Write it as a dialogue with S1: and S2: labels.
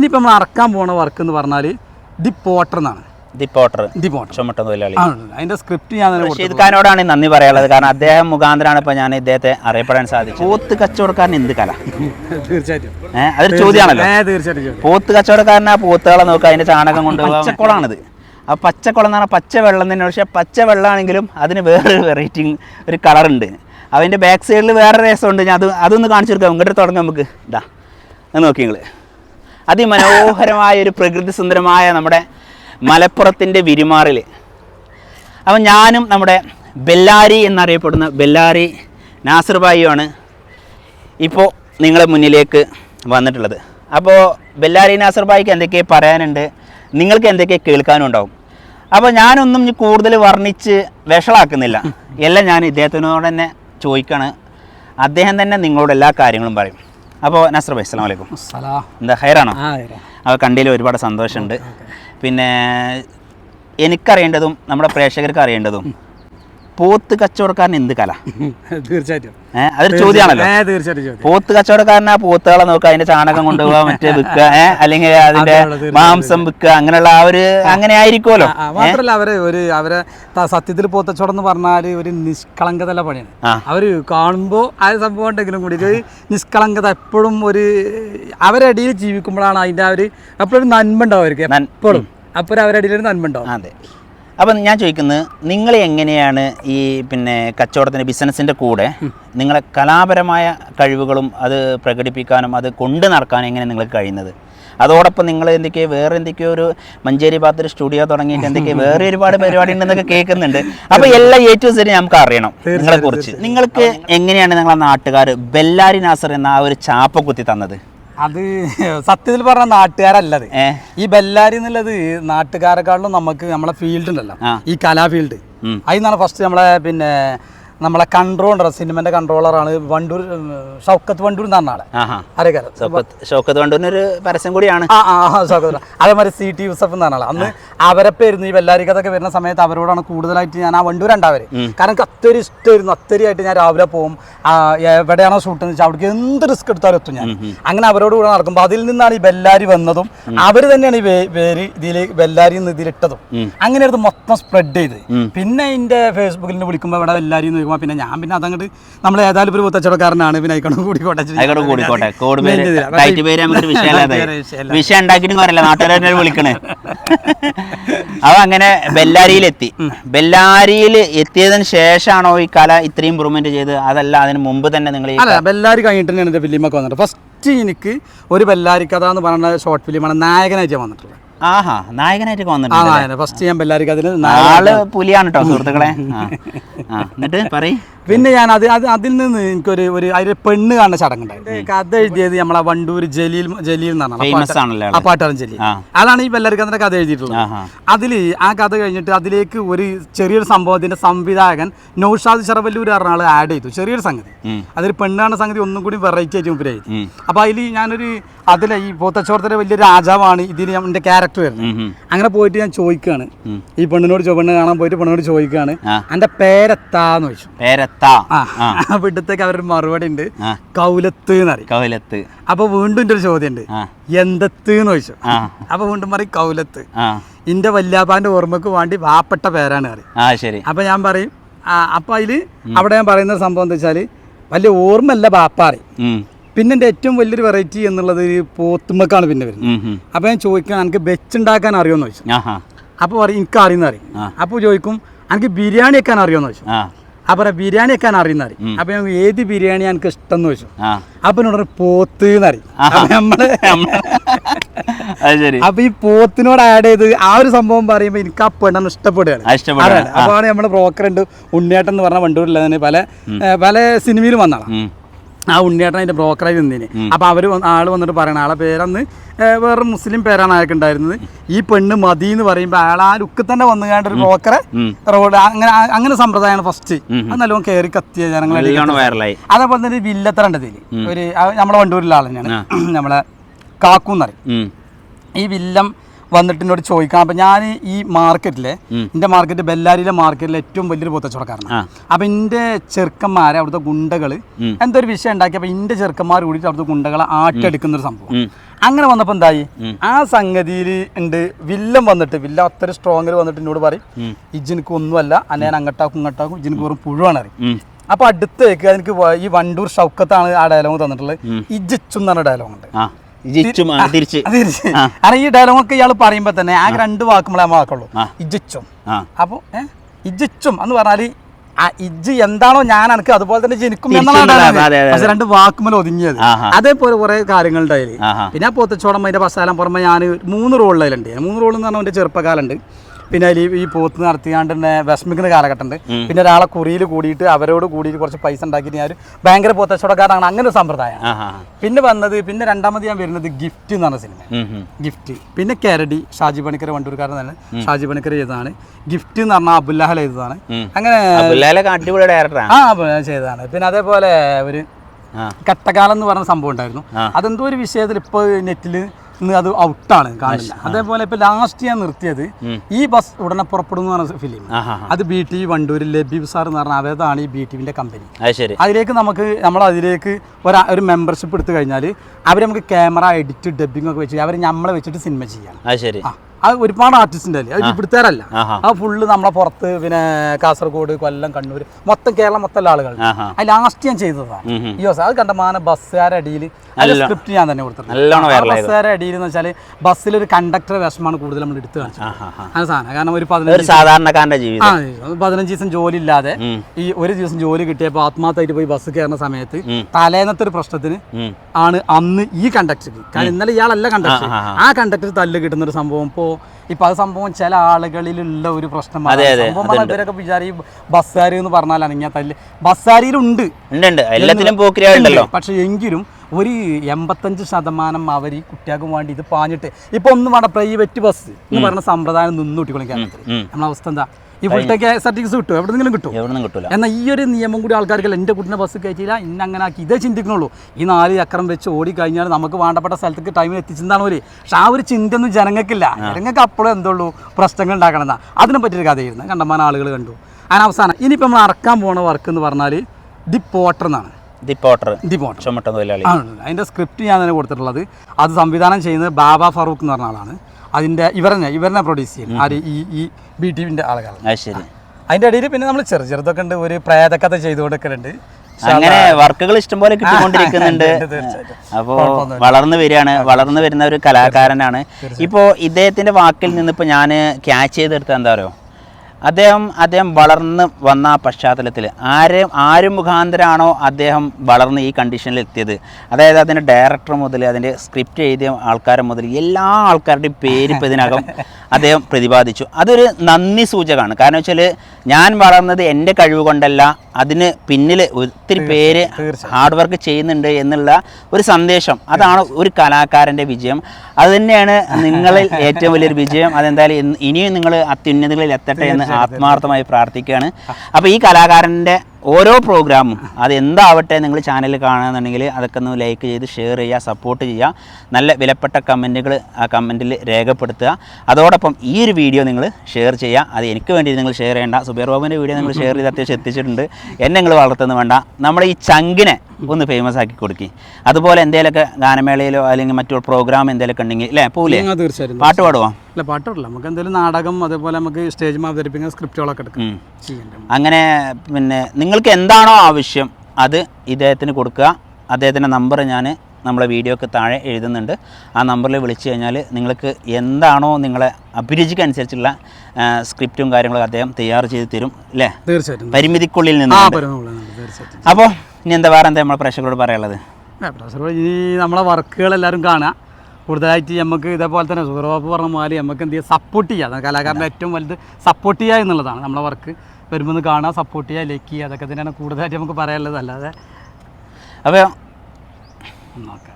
S1: ഇനിയിപ്പോൾ നമ്മൾ അറക്കാൻ പോണ വർക്ക് എന്ന് പറഞ്ഞാൽ ദി പോട്ടർ എന്നാണ്.
S2: The porter
S1: the porter.
S2: ചുമട്ട തൊഴിലാളി.
S1: അതിന്റെ സ്ക്രിപ്റ്റ് ഞാൻ.
S2: റഷീദ് ഖാനോടാണ് നന്ദി പറയാനുള്ളത്. കാരണം അദ്ദേഹം മുഖാന്തരമാണ് ഇപ്പൊ ഞാൻ ഇദ്ദേഹത്തെ അറിയപ്പെടാൻ സാധിച്ചത്. പോത്ത് കച്ചവടക്കാരൻ എന്ത് കല?
S1: തീർച്ചയായിട്ടും.
S2: ഏഹ് അതൊരു ചോദ്യമാണല്ലോ.
S1: തീർച്ചയായിട്ടും
S2: പോത്ത് കച്ചവടക്കാരനാ പോത്തുകളെ നോക്കുക. അതിന്റെ ചാണകം കൊണ്ട് പച്ചക്കുളമാണിത് ആ പച്ചക്കുളം എന്ന് പറഞ്ഞാൽ പച്ച വെള്ളം തന്നെ പക്ഷേ പച്ച വെള്ളമാണെങ്കിലും അതിന് വേറൊരു വെറൈറ്റി ഒരു കളറുണ്ട് അതിന്റെ ബാക്ക് സൈഡിൽ വേറെ രസമുണ്ട്. ഞാൻ അത് അതൊന്ന് കാണിച്ചു കൊടുക്കാം. ഇങ്ങോട്ട് തുടങ്ങാം നമുക്ക്. ഇതാ നോക്കി നിങ്ങൾ അതിമനോഹരമായ ഒരു പ്രകൃതി സുന്ദരമായ നമ്മുടെ മലപ്പുറത്തിന്റെ വിരിമാറിൽ അപ്പം ഞാനും നമ്മുടെ ബെല്ലാരി എന്നറിയപ്പെടുന്ന ബെല്ലാരി നാസർബായിയുമാണ് ഇപ്പോൾ നിങ്ങളെ മുന്നിലേക്ക് വന്നിട്ടുള്ളത്. അപ്പോൾ ബെല്ലാരി നാസർബായിക്ക് എന്തൊക്കെ പറയാനുണ്ട്? നിങ്ങൾക്ക് എന്തൊക്കെ കേൾക്കാനും ഉണ്ടാവും അപ്പോൾ ഞാനൊന്നും കൂടുതൽ വർണിച്ച് വിഷളാക്കുന്നില്ല. എല്ലാം ഞാൻ ഇദ്ദേഹത്തിനോട് തന്നെ ചോദിക്കാണ്. അദ്ദേഹം തന്നെ നിങ്ങളോട് എല്ലാ കാര്യങ്ങളും പറയും. അപ്പോൾ നസർ ബായി അസ്സാം വലൈക്കും എന്താ ഹൈറാണോ. അവ കണ്ടതിൽ ഒരുപാട് സന്തോഷമുണ്ട്. പിന്നെ എനിക്കറിയേണ്ടതും നമ്മുടെ പ്രേക്ഷകർക്ക് അറിയേണ്ടതും പോത്ത് കച്ചവടക്കാരൻ എന്ത് കല?
S1: തീർച്ചയായിട്ടും.
S2: ഏഹ് അതൊരു ചോദ്യമാണല്ലോ.
S1: തീർച്ചയായിട്ടും
S2: പോത്ത് കച്ചവടക്കാരനാ പോത്തുകളെ നോക്കുക അതിന്റെ ചാണകം കൊണ്ടുപോകാൻ മറ്റേ വിൽക്കുക ഏഹ് അല്ലെങ്കിൽ അതിന്റെ മാംസം വിൽക്കുക അങ്ങനെയുള്ള ആ ഒരു അങ്ങനെ ആയിരിക്കുമല്ലോ.
S1: മാത്രല്ല അവർ ഒരു അവരെ സത്യത്തിൽ പോത്തച്ചോടം എന്ന് പറഞ്ഞാൽ ഒരു നിഷ്കളങ്കതയുള്ള പണിയാണ്. അവർ കാണുമ്പോൾ ആ സംഭവം ഉണ്ടെങ്കിലും കൂടി ഒരു നിഷ്കളങ്കത എപ്പോഴും ഒരു അവരടിയിൽ ജീവിക്കുമ്പോഴാണ് അതിന്റെ ആ ഒരു എപ്പോഴും നന്മ ഉണ്ടാവും അവർക്ക്. എപ്പോഴും. അപ്പോൾ അവരടിയിൽ ഒരു നന്മ ഉണ്ടാവും.
S2: അതെ. അപ്പം ഞാൻ ചോദിക്കുന്നത് നിങ്ങൾ എങ്ങനെയാണ് ഈ പിന്നെ കച്ചവടത്തിന്റെ ബിസിനസ്സിന്റെ കൂടെ നിങ്ങളെ കലാപരമായ കഴിവുകളും അത് പ്രകടിപ്പിക്കാനും അത് കൊണ്ടു നടക്കാനും എങ്ങനെ നിങ്ങൾക്ക് കഴിയുന്നത്? അതോടൊപ്പം നിങ്ങൾ എന്തൊക്കെയോ വേറെ എന്തൊക്കെയോ ഒരു മഞ്ചേരി ഭാഗത്തൊരു സ്റ്റുഡിയോ തുടങ്ങിയിട്ട് എന്തൊക്കെയോ വേറെ ഒരുപാട് പരിപാടി ഉണ്ടെന്നൊക്കെ കേൾക്കുന്നുണ്ട്. അപ്പോൾ എല്ലാ എ ടു സെറ്റ് നമുക്ക് അറിയണം നിങ്ങളെ കുറിച്ച്. നിങ്ങൾക്ക് എങ്ങനെയാണ് നിങ്ങളെ നാട്ടുകാർ ബെല്ലാരി നാസർ എന്ന ആ ഒരു ചാപ്പ കുത്തി തന്നത്?
S1: അത് സത്യത്തിൽ പറഞ്ഞ നാട്ടുകാരല്ലത്. ഈ ബെല്ലാരി എന്നുള്ളത് നാട്ടുകാരെക്കാളും നമുക്ക് നമ്മളെ ഫീൽഡ് ഉണ്ടല്ലോ. ഈ കലാ ഫീൽഡ്
S2: അതിൽ
S1: അതിന്നാണ് ഫസ്റ്റ് നമ്മളെ പിന്നെ നമ്മളെ കൺട്രോളർ സിനിമന്റെ കൺട്രോളറാണ് വണ്ടൂർ ഷൗക്കത്ത് വണ്ടൂർ എന്ന് പറഞ്ഞ ആളെ.
S2: ഷൗക്കത്ത് ഷോക്കത്ത് കൊണ്ടുവന്നൊരു പരസ്യം കൂടിയാണ്.
S1: ആ ആ ആ, ഷൗക്കത്ത് വണ്ടൂർ. അതേമാതിരി സി ടി യൂസഫ് എന്ന് പറഞ്ഞ ആളെ. അന്ന് അവരെ പേരുന്നു ഈ വെല്ലാരിക്കതൊക്കെ വരുന്ന സമയത്ത് അവരോടാണ് കൂടുതലായിട്ട് ഞാൻ ആ വണ്ടൂർ ഉണ്ടാവര് കാരണം അത്തരി ഇഷ്ടമായിരുന്നു. അത്തരിയായിട്ട് ഞാൻ രാവിലെ പോകും എവിടെയാണോ ഷൂട്ട് എന്ന് വെച്ചാൽ അവിടേക്ക് എന്ത് റിസ്ക് എടുത്താലും എത്തും ഞാൻ. അങ്ങനെ അവരോട് കൂടെ നടക്കുമ്പോൾ അതിൽ നിന്നാണ് ഈ ബെല്ലാരി വന്നതും അവർ തന്നെയാണ് ഈ പേര് ഇതിൽ ബെല്ലാരി എന്ന് ഇതിലിട്ടതും. അങ്ങനെ അത് മൊത്തം സ്പ്രെഡ് ചെയ്ത്. പിന്നെ എന്റെ ഫേസ്ബുക്കിൽ വിളിക്കുമ്പോൾ ഇവിടെ ബെല്ലാരി എന്ന് വിളിക്കുമ്പോൾ പിന്നെ ഞാൻ പിന്നെ അതങ്ങോട്ട് നമ്മൾ ഏതായാലും ഒരു പുത്തച്ചവടക്കാരനാണ് പിന്നെ ആയിക്കോട്ടെ കൂടിക്കോട്ടെ.
S2: ആയിക്കോട്ടെ കൂടിക്കോട്ടെ. കോഡ് പേര്. ടൈറ്റ് നമുക്ക് വിഷയമല്ലാതെ
S1: പേര് വിഷയമല്ല.
S2: വിഷയം ഉണ്ടാക്കിയിട്ട് പറയല്ല നാട്ടുകാരെ വിളിക്കണേ. അവ അങ്ങനെ ബെല്ലാരിയിലെത്തി. ബെല്ലാരിയിൽ എത്തിയതിന് ശേഷമാണോ ഈ കല ഇത്രയും ഇമ്പ്രൂവ്മെന്റ് ചെയ്ത്? അതല്ല അതിന് മുമ്പ് തന്നെ നിങ്ങൾ
S1: അല്ല ബെല്ലാരി കഴിഞ്ഞിട്ട് തന്നെയാണ് എന്റെ ഫിലിമൊക്കെ വന്നിട്ട് ഫസ്റ്റ് എനിക്ക് ഒരു ബെല്ലാരി കഥ എന്ന് പറഞ്ഞ ഷോർട്ട് ഫിലിമാണ് നായകനായിട്ട് വന്നിട്ടുള്ളത്.
S2: ആഹാ നായകനായിട്ടൊക്കെ
S1: ആ
S2: വന്നിട്ടുണ്ട്
S1: ഫസ്റ്റ് ഞാൻ
S2: ആൾ പുലിയാണ് കേട്ടോ സുഹൃത്തുക്കളെ. എന്നിട്ട് പറയ്.
S1: പിന്നെ ഞാൻ അത് അത് അതിൽ നിന്ന് എനിക്കൊരു ഒരു അതിൽ പെണ്ണ് കാണുന്ന ചടങ്ങുണ്ടായിരുന്നു. കഥ എഴുതിയത് നമ്മളെ വണ്ടൂർ ജലീൽ ജലീൽ
S2: ഫേമസ് ആണല്ലേ
S1: ആ പാട്ടാണ് ജലീൽ. അതാണ് ഈ കഥയുടെ കഥ എഴുതിയിട്ടുള്ളത്.
S2: അതിൽ
S1: അതിൽ ആ കഥ കഴിഞ്ഞിട്ട് അതിലേക്ക് ഒരു ചെറിയൊരു സംഭവത്തിന്റെ സംവിധായകൻ നൌഷാദ് ഷറവല്ലൂർ പറഞ്ഞ ആൾ ആഡ് ചെയ്തു. ചെറിയൊരു സംഗതി.
S2: ഉം.
S1: പെണ്ണ് പെണ്ണാണ് സംഗതി ഒന്നും കൂടി വെറൈറ്റി ആയിട്ട്
S2: മുമ്പിലായി.
S1: അപ്പൊ അതിൽ ഞാനൊരു അതിലെ ഈ പോത്തച്ചോറത്തിലെ വലിയ രാജാവാണ് ഇതിൽ എന്റെ ക്യാരക്ടർ വരുന്നത്. അങ്ങനെ പോയിട്ട് ഞാൻ ചോദിക്കുകയാണ് ഈ പെണ്ണിനോട് പെണ്ണ് കാണാൻ പോയിട്ട് പെണ്ണിനോട് ചോദിക്കുകയാണ്
S2: എന്റെ
S1: എന്റെ പേരെത്താന്ന് ചോദിച്ചു.
S2: പേരെത്താ.
S1: അപ്പൊ ഇടത്തേക്ക് അവരൊരു മറുപടി ഉണ്ട്.
S2: കൗലത്ത്
S1: കൗലത്ത് എന്നറിയും
S2: കൗലത്ത്.
S1: അപ്പൊ വീണ്ടും എന്റെ ഒരു ചോദ്യം ഉണ്ട്. എന്തത്ത് എന്ന് ചോദിച്ചു. അപ്പൊ വീണ്ടും പറയും കൗലത്ത്. ഇന്റെ വല്യാപ്പാന്റെ ഓർമ്മക്ക് വേണ്ടി വാപ്പെട്ട പേരാണ്
S2: ശരി.
S1: അപ്പൊ ഞാൻ പറയും അപ്പൊ അതിൽ അവിടെ ഞാൻ പറയുന്ന സംഭവം എന്താ വെച്ചാൽ വലിയ ഓർമ്മല്ല ബാപ്പാറി. പിന്നെ എന്റെ ഏറ്റവും വലിയൊരു വെറൈറ്റി എന്നുള്ളത് ഈ പോത്തുമ്മക്കാണ് പിന്നെ വരുന്നത്. അപ്പൊ ഞാൻ ചോദിക്കാൻ എനിക്ക് വെച്ചുണ്ടാക്കാൻ അറിയുമെന്ന് ചോദിച്ചു.
S2: ആഹാ.
S1: അപ്പോൾ പറയും എനിക്ക് അറിയുന്ന അറിയും
S2: അപ്പൊ
S1: അപ്പോൾ ചോദിക്കും എനിക്ക് ബിരിയാണി വെക്കാൻ അറിയുമെന്ന് ചോദിച്ചു. അപ്പോൾ ബിരിയാണി വെക്കാൻ അറിയുന്ന അറിയും അപ്പോൾ ഞാൻ ഏത് ബിരിയാണി എനിക്ക് ഇഷ്ടം എന്ന് ചോദിച്ചു അപ്പൊ എന്നോട് പോത്ത് എന്നറിയും. അപ്പൊ
S2: നമ്മൾ
S1: അപ്പൊ ഈ പോത്തിനോട് ആഡ് ചെയ്ത് ആ ഒരു സംഭവം പറയുമ്പോൾ എനിക്ക് ആ പെണ്ണാണ് ഇഷ്ടപ്പെടുകയാണ്. അപ്പോഴാണ് നമ്മുടെ ബ്രോക്കർ ഉണ്ട് ഉണ്ണിയേട്ടൻ എന്ന് പറഞ്ഞ വണ്ടൂരിൽ തന്നെ പല പല സിനിമയിലും വന്നതാണ്. ആ ഉണ്ണിയേട്ടൻ അതിന്റെ ബ്രോക്കറായി നിന്നിന്. അപ്പൊ അവർ ആൾ വന്നിട്ട് പറയണ ആളെ പേരന്ന് വേറെ മുസ്ലിം പേരാണ് അയാൾക്ക് ഉണ്ടായിരുന്നത്. ഈ പെണ്ണ് മതി എന്ന് പറയുമ്പോൾ അയാൾ ആ ലുക്ക് തന്നെ വന്നു കണ്ട ഒരു ബ്രോക്കറെ. റോഡ് അങ്ങനെ അങ്ങനെ സമ്പ്രദായമാണ് ഫസ്റ്റ് അത് നല്ലോണം കയറി കത്തിയ ജനങ്ങളെ അതേപോലെ തന്നെ വില്ലത്തറണ്ടതിൽ ഒരു ആ നമ്മളെ വണ്ടൂരിലെ ആളെന്നെയാണ് നമ്മളെ
S2: കാക്കൂന്നറി.
S1: ഈ വില്ലം വന്നിട്ട് എന്നോട് ചോദിക്കാം. അപ്പം ഞാൻ ഈ മാർക്കറ്റിലെ എന്റെ മാർക്കറ്റ് ബെല്ലാരിയിലെ മാർക്കറ്റിലെ ഏറ്റവും വലിയൊരു പൊത്തച്ചവടക്കാരനാണ് അപ്പൊ എന്റെ ചെറുക്കന്മാരെ അവിടുത്തെ ഗുണ്ടകൾ എന്തൊരു വിഷയം ഉണ്ടാക്കി? അപ്പൊ എന്റെ ചെറുക്കന്മാർ കൂടിയിട്ട് അവിടുത്തെ ഗുണ്ടകളെ ആട്ടിയെടുക്കുന്ന ഒരു സംഭവം. അങ്ങനെ വന്നപ്പോൾ എന്തായി? ആ സംഗതിയിൽ ഉണ്ട് വില്ലൻ വന്നിട്ട് വില്ല അത്ര സ്ട്രോങ്ങിൽ വന്നിട്ട് എന്നോട് പറയും. ഇജിനിക്ക് ഒന്നുമല്ല അന്നേരം അങ്ങോട്ടാക്കും ഇങ്ങോട്ടാക്കും ഇജിനിക്ക് വെറും പുഴുവാണ് അറിയും അപ്പൊ അടുത്തേക്ക് എനിക്ക് ഈ വണ്ടൂർ ഷൗക്കത്താണ് ആ ഡയലോഗ് തന്നിട്ടുള്ളത്. ഇജിച്ചു എന്ന് പറഞ്ഞ ഡയലോഗ് ഉണ്ട്.
S2: ആ ജിച്ചും ആ, തിരിച്ച്. ആ.
S1: ഈ ഡയലോഗ് ഇയാൾ പറയുമ്പോ തന്നെ ആകെ രണ്ട് വാക്കുമ്പോൾ നമ്മൾ വാക്കുള്ളൂ.
S2: ആ.
S1: ഇജിച്ചും.
S2: ആ.
S1: അപ്പൊ ഏ? ഇജിച്ചും എന്ന് പറഞ്ഞാൽ ആ ഇജ്ജ് എന്താണോ ഞാൻ എനിക്ക് അതുപോലെ തന്നെ ജനിക്കും. പക്ഷെ രണ്ട് വാക്കുമല ഒതുങ്ങിയത്. അതേപോലെ കുറെ കാര്യങ്ങളുണ്ടായി
S2: ആഹാ.
S1: പിന്നെ പൊത്തച്ചോടം അതിന്റെ പശ്ചാത്തലം പുറമെ ഞാൻ മൂന്ന് റോളിലുണ്ട് മൂന്ന് റോൾ എന്ന് പറഞ്ഞാൽ എന്റെ ചെറുപ്പകാലുണ്ട് പിന്നെ അതിൽ ഈ പോത്ത് നടത്തിയാണ്ട് തന്നെ വിഷമിക്കുന്ന കാലഘട്ടം
S2: ഉണ്ട്
S1: പിന്നെ ഒരാളെ കുറിയിൽ കൂടിയിട്ട് അവരോട് കൂടിയിട്ട് കുറച്ച് പൈസ ഉണ്ടാക്കിയിട്ട് ഞാൻ ഭയങ്കര പോത്തച്ചവടക്കാരാണ് അങ്ങനെ ഒരു
S2: സമ്പ്രദായം
S1: പിന്നെ വന്നത് പിന്നെ രണ്ടാമത് ഞാൻ വരുന്നത് ഗിഫ്റ്റ് എന്ന് പറഞ്ഞ സിനിമ. ഗിഫ്റ്റ്. പിന്നെ കരടി ഷാജി പണിക്കർ വണ്ടൂർക്കാരൻ തന്നെ. ഷാജി പണിക്കർ ചെയ്തതാണ്. ഗിഫ്റ്റ് എന്ന് പറഞ്ഞാൽ അബുല്ലാഹൽ ചെയ്തതാണ്. അങ്ങനെ ആ ചെയ്തതാണ്. പിന്നെ അതേപോലെ ഒരു കട്ടകാലം എന്ന് പറഞ്ഞ സംഭവം ഉണ്ടായിരുന്നു. അതെന്തോ ഒരു വിഷയത്തിൽ ഇപ്പോൾ നെറ്റിൽ ഇന്ന് അത് ഔട്ടാണ് കാണില്ല. അതേപോലെ ഇപ്പൊ ലാസ്റ്റ് ഞാൻ നിർത്തിയത് ഈ ബസ് ഉടനെ പുറപ്പെടും എന്ന് പറഞ്ഞ ഫിലിം അത് ബി ടി വി വണ്ടൂരിൽ ലബീബ് സാർ എന്ന് പറഞ്ഞ അതേതാണ് ഈ ബി ടി
S2: വിന്റെ കമ്പനി
S1: അതിലേക്ക് നമുക്ക് നമ്മൾ അതിലേക്ക് ഒരു മെമ്പർഷിപ്പ് എടുത്തു കഴിഞ്ഞാൽ അവർ നമുക്ക് ക്യാമറ എഡിറ്റ് ഡബിംഗ് ഒക്കെ വെച്ച് അവർ നമ്മളെ വെച്ചിട്ട് സിനിമ ചെയ്യാം.
S2: അത്
S1: ഒരുപാട് ആർട്ടിസ്റ്റിന്റെ അല്ലേ അത് ഇവിടുത്തേരല്ല. ആ ഫുള്ള് നമ്മളെ പുറത്ത് പിന്നെ കാസർഗോഡ് കൊല്ലം കണ്ണൂർ മൊത്തം കേരളം മൊത്തം ആളുകൾ
S2: ആ
S1: അത് ലാസ്റ്റ് ഞാൻ ചെയ്തതാണ്. ഈ ദിവസം അത് കണ്ടമാന ബസ്സുകാരടിയിൽ അടിയിൽ അതിന്റെ സ്ക്രിപ്റ്റ് ഞാൻ തന്നെ കൊടുത്തിട്ടുണ്ട്. ബസ്സുകാരെ അടിയിൽ എന്ന് വെച്ചാൽ ബസ്സിലൊരു കണ്ടക്ടർ വിഷമാണ് കൂടുതൽ നമ്മൾ എടുത്തു കാണിച്ചത്. സാധനം. കാരണം ഒരു
S2: ഒരു
S1: പതിനഞ്ച്
S2: സാധാരണക്കാരന്റെ ജീവിതം
S1: പതിനഞ്ച് ദിവസം ജോലി ഇല്ലാതെ ഈ ഒരു ദിവസം ജോലി കിട്ടിയപ്പോൾ ആത്മാർത്ഥമായിട്ട് പോയി ബസ് കയറുന്ന സമയത്ത്. തലേന്നത്തെ ഒരു പ്രശ്നത്തിന് ആണ് അന്ന് ഈ കണ്ടക്ടർ കാരണം ഇന്നലെ ഇയാളല്ല കണ്ടക്ടർ
S2: ആ,
S1: കണ്ടക്ടർ തല്ല് കിട്ടുന്ന ഒരു സംഭവം. ഇപ്പോ ഇപ്പൊ അത് സംഭവം ചില ആളുകളിലുള്ള ഒരു പ്രശ്നമാണ് സംഭവം പറഞ്ഞാൽ ഇവരൊക്കെ വിചാരി ബസ്സാരി എന്ന് പറഞ്ഞാൽ അനങ്ങിയ തല്ല്.
S2: ബസ്സാരിയിലുണ്ട് എല്ലാത്തിലും
S1: പക്ഷെ എങ്കിലും ഒരു എൺപത്തഞ്ച് ശതമാനം അവർ ഈ കുട്ടികൾക്ക് വേണ്ടി ഇത് പാഞ്ഞിട്ട് ഇപ്പൊ ഒന്നും വേണ്ട പ്രൈവറ്റ് ബസ് എന്ന് പറഞ്ഞ സമ്പ്രദായം നിന്ന് കേരളത്തിൽ.
S2: നമ്മുടെ
S1: നമ്മളെ അവസ്ഥ എന്താ? ഈ ഫുൾ ടൈം സർട്ടിഫിക്കറ്റ് കിട്ടും എവിടെന്നെങ്കിലും കിട്ടും
S2: കിട്ടില്ല നിന്നും
S1: എന്നാൽ ഈ ഒരു നിയമം കൂടി ആൾക്കാർക്ക് എന്റെ കുട്ടിനെ ബസ് കയറ്റിയില്ല ഇന്ന അങ്ങനെ ആക്കി. ഇതേ ചിന്തിക്കണുള്ളൂ. ഈ നാല് ചക്രം വെച്ച് ഓടി കഴിഞ്ഞാൽ നമുക്ക് വേണ്ടപ്പെട്ട സ്ഥലത്തേക്ക് ടൈമിൽ എത്തിച്ചെന്നാണ് ഒരു പക്ഷെ ആ ഒരു ചിന്ത ഒന്നും ജനങ്ങൾക്കില്ല. ജനങ്ങൾക്ക് അപ്പോഴും എന്തുള്ളൂ? പ്രശ്നങ്ങൾ ഉണ്ടാക്കണം എന്നാ അതിനെ പറ്റിയൊരു കഥയായിരുന്നു. കണ്ടമാനം ആളുകൾ കണ്ടു. അതിനവസാനം അവസാനം ഇനിയിപ്പോൾ നമ്മൾ അറക്കാൻ പോണ വർക്ക് എന്ന് പറഞ്ഞാൽ ദി പോട്ടർ എന്നാണ്.
S2: The porter
S1: the porter.
S2: ചുമട്ട തൊഴിലാളി.
S1: അതിന്റെ സ്ക്രിപ്റ്റ് ഞാൻ തന്നെ കൊടുത്തിട്ടുള്ളത്. അത് സംവിധാനം ചെയ്യുന്നത് ബാബ ഫറൂഖ് എന്ന് പറഞ്ഞ ആളാണ്. അതിന്റെ ഇവരെന്നെ ഇവരെന്നെ പ്രൊഡ്യൂസ് ചെയ്യും. ആര് ഈ ഈ ബി ടി വിന്റെ ആളുകളാണ്
S2: ശരി.
S1: അതിന്റെ ഇടയിൽ പിന്നെ നമ്മൾ ചെറു ചെറുതൊക്കെ ഉണ്ട്. ഒരു പ്രേതക്കഥ ചെയ്തുകൊടുക്കലുണ്ട്
S2: അങ്ങനെ വർക്കുകൾ ഇഷ്ടംപോലെ കിട്ടിക്കൊണ്ടിരിക്കുന്നുണ്ട്.
S1: അപ്പോ
S2: അപ്പോൾ വളർന്നു വരികയാണ്. വളർന്നു വരുന്ന ഒരു കലാകാരനാണ്. ഇപ്പോ ഇദ്ദേഹത്തിന്റെ വാക്കിൽ നിന്ന് ഇപ്പോൾ ഞാൻ ക്യാച്ച് ചെയ്തെടുത്ത എന്താ പറയുക അദ്ദേഹം അദ്ദേഹം വളർന്ന് വന്ന ആ പശ്ചാത്തലത്തിൽ ആര് ആര് മുഖാന്തരാണോ അദ്ദേഹം വളർന്ന് ഈ കണ്ടീഷനിൽ എത്തിയത്? അതായത് അതിന്റെ ഡയറക്ടർ മുതൽ അതിന്റെ സ്ക്രിപ്റ്റ് എഴുതിയ ആൾക്കാരെ മുതൽ എല്ലാ ആൾക്കാരുടെയും പേര് ഇപ്പോൾ ഇതിനകം അദ്ദേഹം പ്രതിപാദിച്ചു. അതൊരു നന്ദി സൂചകമാണ്. കാരണം വെച്ചാൽ ഞാൻ വളർന്നത് എന്റെ കഴിവ് കൊണ്ടല്ല അതിന് പിന്നിൽ ഒത്തിരി പേര് ഹാർഡ് വർക്ക് ചെയ്യുന്നുണ്ട് എന്നുള്ള ഒരു സന്ദേശം. അതാണ് ഒരു കലാകാരന്റെ വിജയം. അതുതന്നെയാണ് നിങ്ങളിൽ ഏറ്റവും വലിയൊരു വിജയം. അതെന്തായാലും ഇനിയും നിങ്ങൾ അത്യുന്നതികളിൽ എത്തട്ടെ എന്ന് ആത്മാർത്ഥമായി പ്രാർത്ഥിക്കുകയാണ്. അപ്പോൾ ഈ കലാകാരന്റെ ഓരോ പ്രോഗ്രാമും അത് എന്താവട്ടെ നിങ്ങൾ ചാനൽ കാണുകയെന്നുണ്ടെങ്കിൽ അതൊക്കെ ഒന്ന് ലൈക്ക് ചെയ്ത് ഷെയർ ചെയ്യുക സപ്പോർട്ട് ചെയ്യുക. നല്ല വിലപ്പെട്ട കമന്റുകൾ ആ കമന്റിൽ രേഖപ്പെടുത്തുക. അതോടൊപ്പം ഈ ഒരു വീഡിയോ നിങ്ങൾ ഷെയർ ചെയ്യുക. അത് എനിക്ക് വേണ്ടി നിങ്ങൾ ഷെയർ ചെയ്യേണ്ട. സുബേർ ബാബുവിന്റെ വീഡിയോ നിങ്ങൾ ഷെയർ ചെയ്ത് അത്യാവശ്യം എത്തിച്ചിട്ടുണ്ട്. എന്നെ നിങ്ങൾ വളർത്തുന്നു വേണ്ട. നമ്മുടെ ഈ ചങ്കിനെ ഒന്ന് ഫേമസ് ആക്കി കൊടുക്കി. അതുപോലെ എന്തെങ്കിലുമൊക്കെ ഗാനമേളയിലോ അല്ലെങ്കിൽ മറ്റൊരു പ്രോഗ്രാം എന്തെങ്കിലുമൊക്കെ ഉണ്ടെങ്കിൽ അല്ലേ
S1: പോലെ തീർച്ചയായിട്ടും.
S2: പാട്ട് പാടുവാ?
S1: അല്ല പാട്ടില്ല നമുക്ക് എന്തെങ്കിലും നാടകം അതേപോലെ നമുക്ക് സ്റ്റേജ് അവതരിപ്പിക്കുന്ന സ്ക്രിപ്റ്റുകളൊക്കെ എടുക്കാം.
S2: അങ്ങനെ പിന്നെ നിങ്ങൾക്ക് എന്താണോ ആവശ്യം അത് ഇദ്ദേഹത്തിന് കൊടുക്കുക. അദ്ദേഹത്തിന്റെ നമ്പർ ഞാൻ നമ്മളെ വീഡിയോക്ക് താഴെ എഴുതുന്നുണ്ട്. ആ നമ്പറിൽ വിളിച്ചു കഴിഞ്ഞാൽ നിങ്ങൾക്ക് എന്താണോ നിങ്ങളെ അഭിരുചിക്കനുസരിച്ചുള്ള അനുസരിച്ചുള്ള സ്ക്രിപ്റ്റും കാര്യങ്ങളും അദ്ദേഹം തയ്യാർ ചെയ്ത് തരും അല്ലേ?
S1: തീർച്ചയായിട്ടും
S2: പരിമിതിക്കുള്ളിൽ നിന്ന് അപ്പോൾ ഇനി എന്താ വേറെ എന്താ നമ്മളെ പ്രേക്ഷകരോട് പറയാനുള്ളത്?
S1: പ്രേക്ഷകരോട് ഇനി നമ്മളെ വർക്കുകൾ എല്ലാവരും കാണുക. കൂടുതലായിട്ട് നമുക്ക് ഇതേപോലെ തന്നെ സുഹൃബാബ് പറഞ്ഞ മാതിരി നമുക്ക് എന്ത് ചെയ്യുക സപ്പോർട്ട് ചെയ്യുക. കലാകാരന്റെ ഏറ്റവും വലുത് സപ്പോർട്ട് ചെയ്യുക എന്നുള്ളതാണ് നമ്മളെ വർക്ക് വരുമ്പോൾ ഒന്ന് കാണാൻ സപ്പോർട്ട് ചെയ്യുക ലൈക്ക് ചെയ്യുക അതൊക്കെ തന്നെയാണ് കൂടുതലായിട്ട് നമുക്ക് പറയാനുള്ളത്. അല്ലാതെ
S2: അപ്പോൾ
S1: നോക്കാം